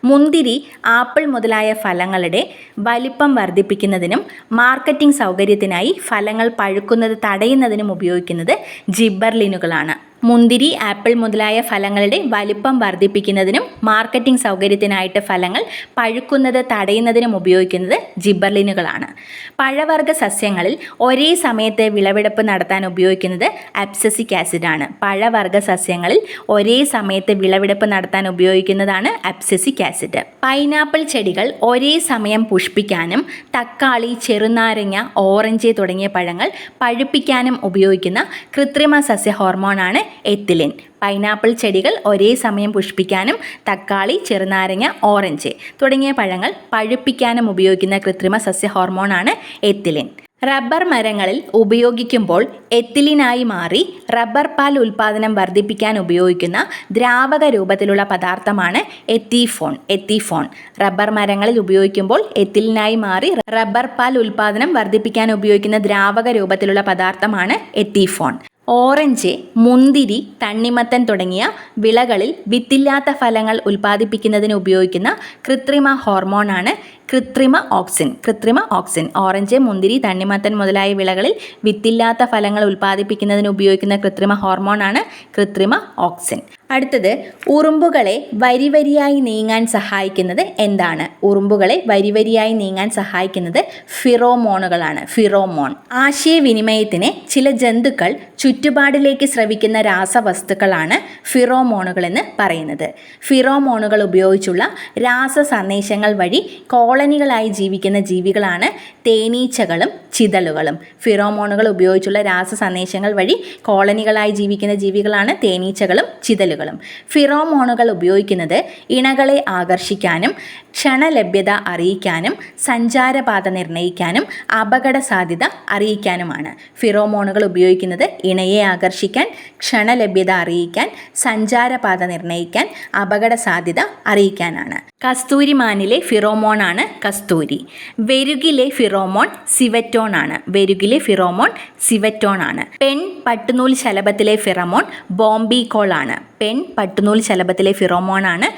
മുന്തിരി ആപ്പിൾ മുതലായ ഫലങ്ങളുടെ വലിപ്പം വർദ്ധിപ്പിക്കുന്നതിനും മാർക്കറ്റിംഗ് സൗകര്യത്തിനായി ഫലങ്ങൾ പഴുക്കുന്നത് തടയുന്നതിനും ഉപയോഗിക്കുന്നത് ജിബർലിനുകളാണ് മുന്തിരി ആപ്പിൾ മുതലായ ഫലങ്ങളുടെ വലിപ്പം വർദ്ധിപ്പിക്കുന്നതിനും മാർക്കറ്റിംഗ് സൗകര്യത്തിനായിട്ട് ഫലങ്ങൾ പഴുക്കുന്നത് തടയുന്നതിനും ഉപയോഗിക്കുന്നത് ജിബർലിനുകളാണ്. പഴവർഗ സസ്യങ്ങളിൽ ഒരേ സമയത്ത് വിളവെടുപ്പ് നടത്താൻ ഉപയോഗിക്കുന്നത് അപ്സസിക് ആസിഡാണ്. പഴവർഗ സസ്യങ്ങളിൽ ഒരേ സമയത്ത് വിളവെടുപ്പ് നടത്താൻ ഉപയോഗിക്കുന്നതാണ് അപ്സസിക് ആസിഡ്. പൈനാപ്പിൾ ചെടികൾ ഒരേ സമയം പുഷ്പിക്കാനും തക്കാളി ചെറുനാരങ്ങ ഓറഞ്ച് തുടങ്ങിയ പഴങ്ങൾ പഴുപ്പിക്കാനും ഉപയോഗിക്കുന്ന കൃത്രിമ സസ്യ ഹോർമോണാണ് എത്തിലിൻ. പൈനാപ്പിൾ ചെടികൾ ഒരേ സമയം പുഷ്പിക്കാനും തക്കാളി ചെറുനാരങ്ങ ഓറഞ്ച് തുടങ്ങിയ പഴങ്ങൾ പഴുപ്പിക്കാനും ഉപയോഗിക്കുന്ന കൃത്രിമ സസ്യ ഹോർമോണാണ് എത്തിലിൻ. റബ്ബർ മരങ്ങളിൽ ഉപയോഗിക്കുമ്പോൾ എത്തിലിനായി മാറി റബ്ബർ പാൽ ഉൽപ്പാദനം വർദ്ധിപ്പിക്കാൻ ഉപയോഗിക്കുന്ന ദ്രാവക രൂപത്തിലുള്ള പദാർത്ഥമാണ് എത്തിഫോൺ എത്തിഫോൺ. റബ്ബർ മരങ്ങളിൽ ഉപയോഗിക്കുമ്പോൾ എത്തിലിനായി മാറി റബ്ബർ പാൽ ഉൽപ്പാദനം വർദ്ധിപ്പിക്കാൻ ഉപയോഗിക്കുന്ന ദ്രാവക രൂപത്തിലുള്ള പദാർത്ഥമാണ് എത്തിഫോൺ. ഓറഞ്ച് മുന്തിരി തണ്ണിമത്തൻ തുടങ്ങിയ വിളകളിൽ വിത്തില്ലാത്ത ഫലങ്ങൾ ഉൽപ്പാദിപ്പിക്കുന്നതിന് ഉപയോഗിക്കുന്ന കൃത്രിമ ഹോർമോണാണ് കൃത്രിമ ഓക്സിൻ കൃത്രിമ ഓക്സിൻ ഓറഞ്ച് മുന്തിരി തണ്ണിമത്തൻ മുതലായ വിളകളിൽ വിത്തില്ലാത്ത ഫലങ്ങൾ ഉൽപ്പാദിപ്പിക്കുന്നതിന് ഉപയോഗിക്കുന്ന കൃത്രിമ ഹോർമോണാണ് കൃത്രിമ ഓക്സിൻ. അടുത്തത് ഉറുമ്പുകളെ വരിവരിയായി നീങ്ങാൻ സഹായിക്കുന്നത് എന്താണ്? ഉറുമ്പുകളെ വരിവരിയായി നീങ്ങാൻ സഹായിക്കുന്നത് ഫിറോമോണുകളാണ് ഫിറോമോൺ. ആശയവിനിമയത്തിന് ചില ജന്തുക്കൾ ചുറ്റുപാടിലേക്ക് ശ്രവിക്കുന്ന രാസവസ്തുക്കളാണ് ഫിറോമോണുകൾ എന്ന് പറയുന്നത്. ഫിറോമോണുകൾ ഉപയോഗിച്ചുള്ള രാസ സന്ദേശങ്ങൾ വഴി കോളനികളായി ജീവിക്കുന്ന ജീവികളാണ് തേനീച്ചകളും ചിതലുകളും ഫിറോമോണുകൾ ഉപയോഗിച്ചുള്ള രാസ സന്ദേശങ്ങൾ വഴി കോളനികളായി ജീവിക്കുന്ന ജീവികളാണ് തേനീച്ചകളും ചിതലുകളും ഫിറോമോണുകൾ ഉപയോഗിക്കുന്നത് ഇണകളെ ആകർഷിക്കാനും ക്ഷണലഭ്യത അറിയിക്കാനും സഞ്ചാരപാത നിർണയിക്കാനും അപകട സാധ്യത അറിയിക്കാനുമാണ്. ഫിറോമോണുകൾ ഉപയോഗിക്കുന്നത് ഇണയെ ആകർഷിക്കാൻ ക്ഷണലഭ്യത അറിയിക്കാൻ സഞ്ചാരപാത നിർണയിക്കാൻ അപകട സാധ്യത അറിയിക്കാനാണ്. കസ്തൂരിമാനിലെ ഫിറോമോണാണ് കസ്തൂരി. വെരുകിലെ ഫിറോമോൺ സിവറ്റോൺ ആണ് വെരുകിലെ ഫിറോമോൺ സിവറ്റോൺ ആണ് പെൺ പട്ടുനൂൽ ശലഭത്തിലെ ഫിറമോൺ ബോംബിക്കോൾ ആണ് പെൺ പട്ടുനൂൽ ശലഭത്തിലെ ഫിറോമോൺ ആണ്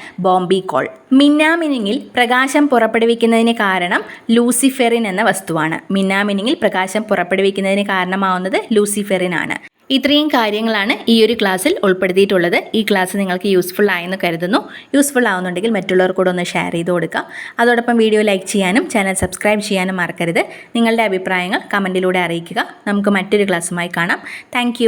കോൾ. മിന്നാമിനിങ്ങിൽ പ്രകാശം പുറപ്പെടുവിക്കുന്നതിന് കാരണം ലൂസിഫെറിൻ എന്ന വസ്തുവാണ്. മിന്നാമിനിങ്ങിൽ പ്രകാശം പുറപ്പെടുവിക്കുന്നതിന് കാരണമാവുന്നത് ലൂസിഫെറിൻ ആണ് ഇത്രയും കാര്യങ്ങളാണ് ഈ ഒരു ക്ലാസ്സിൽ ഉൾപ്പെടുത്തിയിട്ടുള്ളത്. ഈ ക്ലാസ് നിങ്ങൾക്ക് യൂസ്ഫുൾ ആയെന്ന് കരുതുന്നു. യൂസ്ഫുൾ ആവുന്നുണ്ടെങ്കിൽ മറ്റുള്ളവർ കൂടെ ഒന്ന് ഷെയർ ചെയ്ത് കൊടുക്കുക. അതോടൊപ്പം വീഡിയോ ലൈക്ക് ചെയ്യാനും ചാനൽ സബ്സ്ക്രൈബ് ചെയ്യാനും മറക്കരുത്. നിങ്ങളുടെ അഭിപ്രായങ്ങൾ കമന്റിലൂടെ അറിയിക്കുക. നമുക്ക് മറ്റൊരു ക്ലാസ്സുമായി കാണാം. താങ്ക്